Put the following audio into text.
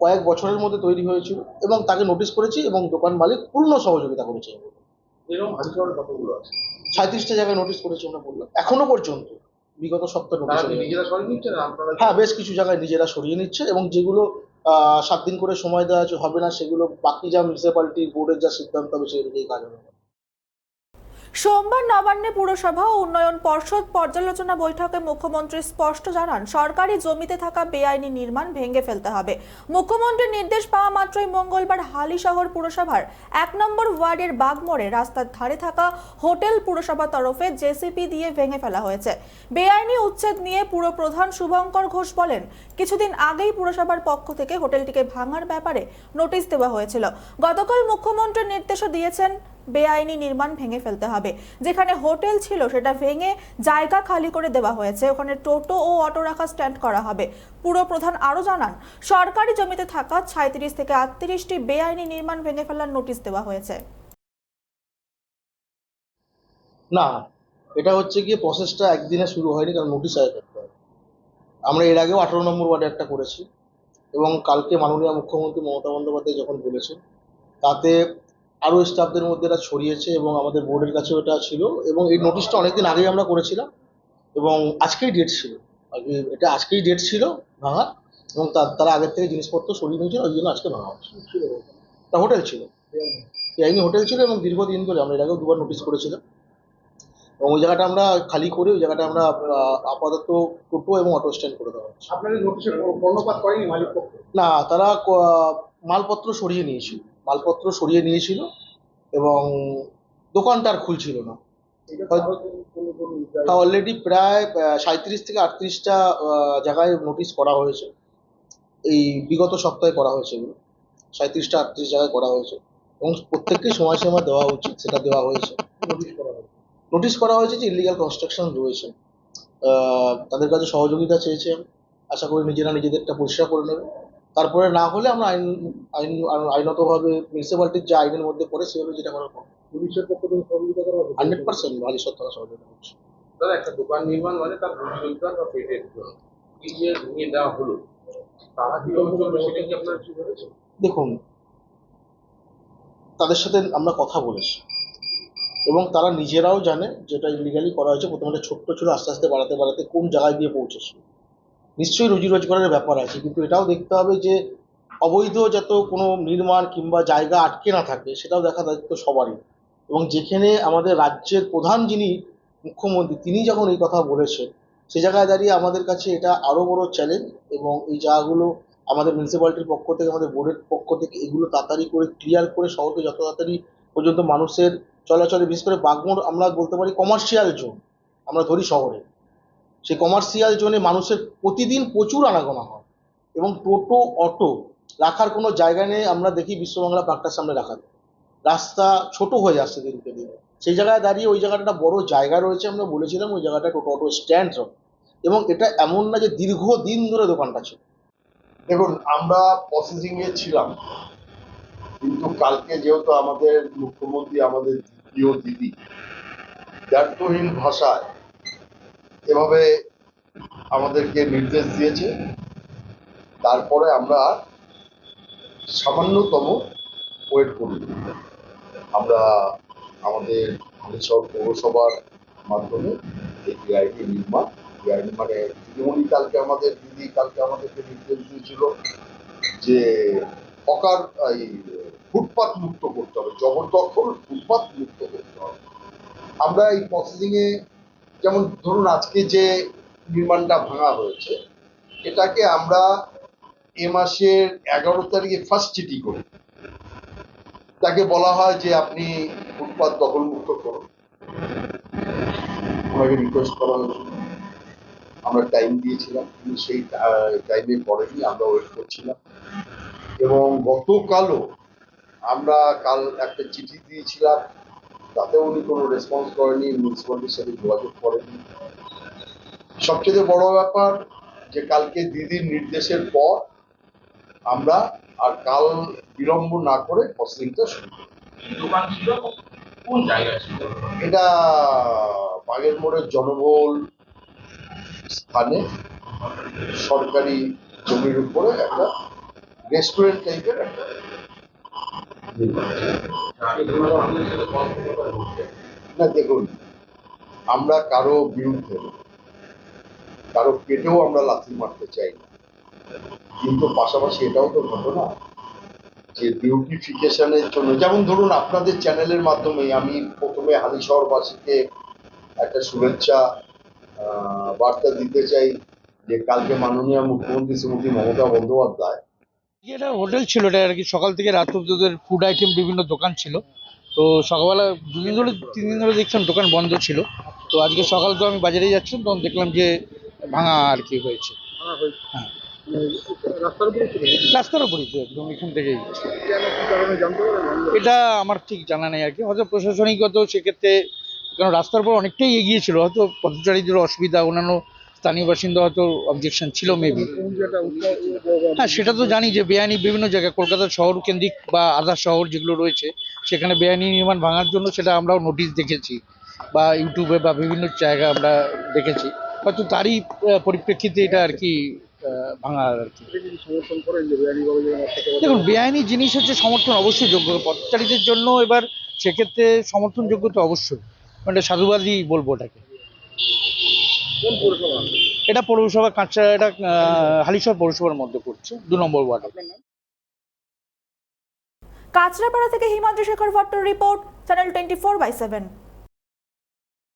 কয়েক বছরের মধ্যে তৈরি হয়েছিল এবং তাকে নোটিশ করেছি এবং দোকান মালিক পূর্ণ সহযোগিতা করেছে। সাঁত্রিশটা জায়গায় নোটিশ করেছি আমরা বললাম। এখনও পর্যন্ত বিগত সপ্তাহে হ্যাঁ বেশ কিছু জায়গায় নিজেরা সরিয়ে নিচ্ছে এবং যেগুলো আহ, সাত দিন করে সময় দেওয়া আছে হবে না সেগুলো বাকি যা মিউনিসিপ্যালিটি বোর্ডের যা সিদ্ধান্ত হবে সেই অনুযায়ী কাজ হবে। সোমবার নবান্নে পুরসভা ও উন্নয়ন পর্ষদ পর্যালোচনা বৈঠকে মুখ্যমন্ত্রী স্পষ্ট জানান, সরকারি জমিতে থাকা বেআইনি নির্মাণ ভেঙে ফেলতে হবে। মুখ্যমন্ত্রীর নির্দেশ পাওয়া মাত্রই মঙ্গলবার হালিশহর পুরসভার এক নম্বর ওয়ার্ডের বাগমোড়ে রাস্তার ধারে থাকা হোটেল পুরসভার তরফে জেসিপি দিয়ে ভেঙে ফেলা হয়েছে। বেআইনি উচ্ছেদ নিয়ে পুরো প্রধান শুভঙ্কর ঘোষ বলেন, কিছুদিন আগেই পুরসভার পক্ষ থেকে হোটেলটিকে ভাঙার ব্যাপারে নোটিশ দেওয়া হয়েছিল। গতকাল মুখ্যমন্ত্রীর নির্দেশও দিয়েছেন বেআইনি নির্মাণ ভেঙে ফেলতে হবে। যেখানে হোটেল ছিল, সেটা ভেঙে জায়গা খালি করে দেওয়া হয়েছে। ওখানে টোটো ও অটো রাখা স্ট্যান্ড করা হবে। পুরো প্রধান আরও জানান, সরকারি জমিতে থাকা সাঁত্রিশ থেকে আটত্রিশটি বেআইনি নির্মাণ ভেঙে ফেলার নোটিশ দেওয়া হয়েছে। না, এটা হচ্ছে গিয়ে প্রসেসটা একদিনে শুরু হয়নি, কারণ নোটিশ আয় করতে হয় আমরা এর আগেও আঠারো নম্বর ওয়ার্ডে একটা করেছি এবং কালকে মাননীয় মুখ্যমন্ত্রী মমতা বন্দ্যোপাধ্যায় যখন বলেছেন, তাতে আরও স্টাফদের মধ্যে এটা ছড়িয়েছে এবং আমাদের বোর্ডের কাছেও এটা ছিল এবং এই নোটিশটা অনেকদিন আগেই আমরা করেছিলাম এবং আজকেই ডেট ছিল। আগে এটা আজকেই ডেট ছিল ভাঙা এবং তার তারা আগের থেকে জিনিসপত্র সরিয়ে নিয়েছিল ওই জন্য আজকে ভাঙা হচ্ছে। তা হোটেল ছিল। বেআইনি হোটেল ছিল এবং দীর্ঘদিন ধরে আমরা এর আগেও দুবার নোটিশ করেছিলাম। এবং ওই জায়গাটা আমরা খালি করে ওই জায়গাটা আমরা আপাতত টোটো এবং অটো স্ট্যান্ড করে দেওয়া হচ্ছে। না তারা মালপত্র সরিয়ে নিয়েছিল। মালপত্র সরিয়ে নিয়েছিল এবং দোকানটা আর খুলছিল না। তা অলরেডি প্রায় সাঁত্রিশ থেকে আটত্রিশটা জায়গায় নোটিশ করা হয়েছে। এই বিগত সপ্তাহে করা হয়েছে এগুলো। সাঁত্রিশটা আটত্রিশ জায়গায় করা হয়েছে। এবং প্রত্যেককে সময়সীমা দেওয়া উচিত সেটা দেওয়া হয়েছে। নোটিশ করা হয়েছে। যে ইলিগাল কনস্ট্রাকশন রয়েছে। আহ, তাদের কাছে সহযোগিতা চেয়েছে আশা করি নিজেরা নিজেদেরটা পরিষ্কার করে নেবে। তারপরে না হলে আমরা আইন আইন আইনতভাবে মিউনিসিপ্যালিটির যে আইনের মধ্যে পড়ে সেভাবে যেটা করার পুলিশের পক্ষ থেকে সহযোগিতা করা হবে? হান্ড্রেড পার্সেন্ট ভারী সত্তরা সহযোগিতা করছে। দাদা একটা দোকান নির্মাণ মানে তার রোজগার বা পেটের জন্য। এই যে ভেঙে দেওয়া হলো? তারা কীভাবে সেটা কি আপনারা কি ভেবেছেন? দেখুন তাদের সাথে আমরা কথা বলেছি। এবং তারা নিজেরাও জানে যেটা ইলিগালি করা হয়েছে। প্রথমত ছোট্ট ছিল আস্তে আস্তে বাড়াতে বাড়াতে কোন জায়গায় গিয়ে পৌঁছেছে। নিশ্চয়ই রুজি রোজগারের ব্যাপার আছে, কিন্তু এটাও দেখতে হবে যে অবৈধ যত কোনো নির্মাণ কিংবা জায়গা আটকে না থাকে, সেটাও দেখা দায়িত্ব সবারই। এবং যেখানে আমাদের রাজ্যের প্রধান যিনি মুখ্যমন্ত্রী, তিনি যখন এই কথা বলেছেন, সে জায়গায় দাঁড়িয়ে আমাদের কাছে এটা আরও বড় চ্যালেঞ্জ এবং এই জায়গাগুলো আমাদের মিউনিসিপ্যালিটির পক্ষ থেকে, আমাদের বোর্ডের পক্ষ থেকে এগুলো তাড়াতাড়ি করে ক্লিয়ার করে শহরকে যত তাড়াতাড়ি পর্যন্ত মানুষের চলাচলে, বিশেষ করে বাগমোড় আমরা বলতে পারি কমার্শিয়াল জোন আমরা ধরি শহরে। সেই কমার্শিয়াল জোনে মানুষের প্রতিদিন প্রচুর আনাগোনা হয়। এবং টোটো, অটো রাখার কোনো জায়গা নেই, আমরা দেখি বিশ্ববাংলা পার্কটার সামনে রাখা রাস্তা ছোট হয়ে যাচ্ছে দিনকে দিন। সেই জায়গায় দাঁড়িয়ে ওই জায়গাটা বড় জায়গা রয়েছে, আমরা বলেছিলাম ওই জায়গাটা টোটো, অটো স্ট্যান্ড এবং এটা এমন না যে দীর্ঘদিন ধরে দোকানটা ছিল। দেখুন, আমরা প্রসেসিং এ ছিলাম। কিন্তু কালকে যেহেতু আমাদের মুখ্যমন্ত্রী, আমাদের দ্বিতীয় দিদি, ব্যর্থহীন ভাষায় এভাবে আমাদেরকে নির্দেশ দিয়েছে। তারপরে আমরা সামান্যতম ওয়েট করি আমরা আমাদের হালিশহর পৌরসভার মাধ্যমে এই ডিআইডি নির্মাণ ডিআইডি মানে দিদিমণি কালকে আমাদের, দিদি কালকে আমাদেরকে নির্দেশ দিয়েছিল যে হকার এই ফুটপাত মুক্ত করতে হবে জবরদখল ফুটপাত মুক্ত করতে হবে। আমরা এই প্রসেসিং এ যেমন ধরুন আজকে যে নির্মাণটা ভাঙা হয়েছে, এটাকে আমরা এ মাসের এগারো তারিখে ফার্স্ট চিঠি করি। তাকে বলা হয় যে আপনি ফুটপাত দখল মুক্ত করুন। ওনাকে রিকোয়েস্ট করা হয়েছিল। আমরা টাইম দিয়েছিলাম, কিন্তু সেই টাইমে পড়েনি, আমরা ওয়েট করছিলাম। এবং গতকালও আমরা কাল একটা চিঠি দিয়েছিলাম তাতেও উনি কোনো রেসপন্স করেনি মিউনিসিপ্যালিটির সাথে যোগাযোগ করেনি। সবচেয়ে বড় ব্যাপার যে কালকে দিদির নির্দেশের পর আমরা আর কাল বিলম্ব না করে প্রসেসিংটা শুরু করি কোন জায়গায় এটা বাগের মোড়ের জনবহুল স্থানে সরকারি জমির উপরে একটা রেস্টুরেন্ট টাইপের একটা না, দেখুন, আমরা কারও বিরুদ্ধে কারও পেটেও আমরা লাথি মারতে চাই না। কিন্তু পাশাপাশি এটাও তো ঘটনা যে বিউটিফিকেশনের জন্য, যেমন ধরুন আপনাদের চ্যানেলের মাধ্যমে আমি প্রথমে হালিশহরবাসীকে একটা শুভেচ্ছা বার্তা দিতে চাই যে কালকে মাননীয় মুখ্যমন্ত্রী শ্রীমতী মমতা বন্দ্যোপাধ্যায় এটা হোটেল ছিল এটা আর কি সকাল থেকে রাত অব্দি ওদের ফুড আইটেম বিভিন্ন দোকান ছিল। তো সকালবেলা দুদিন ধরে তিন দিন ধরে দেখছিলাম দোকান বন্ধ ছিল। তো আজকে সকাল তো আমি বাজারে যাচ্ছিলাম তখন দেখলাম যে ভাঙা আর কি হয়েছে। হ্যাঁ। রাস্তার উপরই তো একদম এখান থেকেই। এটা আমার ঠিক জানা নেই আর কি। হয়তো প্রশাসনিকগত সেক্ষেত্রে কারণ রাস্তার উপর অনেকটাই এগিয়ে ছিল হয়তো পথচারীদের অসুবিধা অন্যান্য স্থানীয় বাসিন্দা হয়তো অবজেকশন ছিল মেবি হ্যাঁ সেটা তো জানি যে বেআইনি বিভিন্ন জায়গায়, কলকাতা শহর কেন্দ্রিক বা আধা শহর যেগুলো রয়েছে, সেখানে বেআইনি নির্মাণ ভাঙার জন্য সেটা আমরাও নোটিশ দেখেছি বা ইউটিউবে বা বিভিন্ন জায়গায় আমরা দেখেছি। হয়তো তারই পরিপ্রেক্ষিতে এটা আর কি ভাঙার আর কি। দেখুন, বেআইনি জিনিস হচ্ছে সমর্থন অবশ্যই যোগ্য। পথচারীদের জন্য এবার সেক্ষেত্রে সমর্থনযোগ্য তো অবশ্যই। মানে সাধুবাদই বলব ওটাকে। এটা পৌরসভা কাঁচা এটা আহ, হালিশহর পৌরসভার মধ্যে পড়ছে দু নম্বর ওয়ার্ড। কাঁচরাপাড়া থেকে Himadri Shekhar Bhattar report channel twenty four by seven.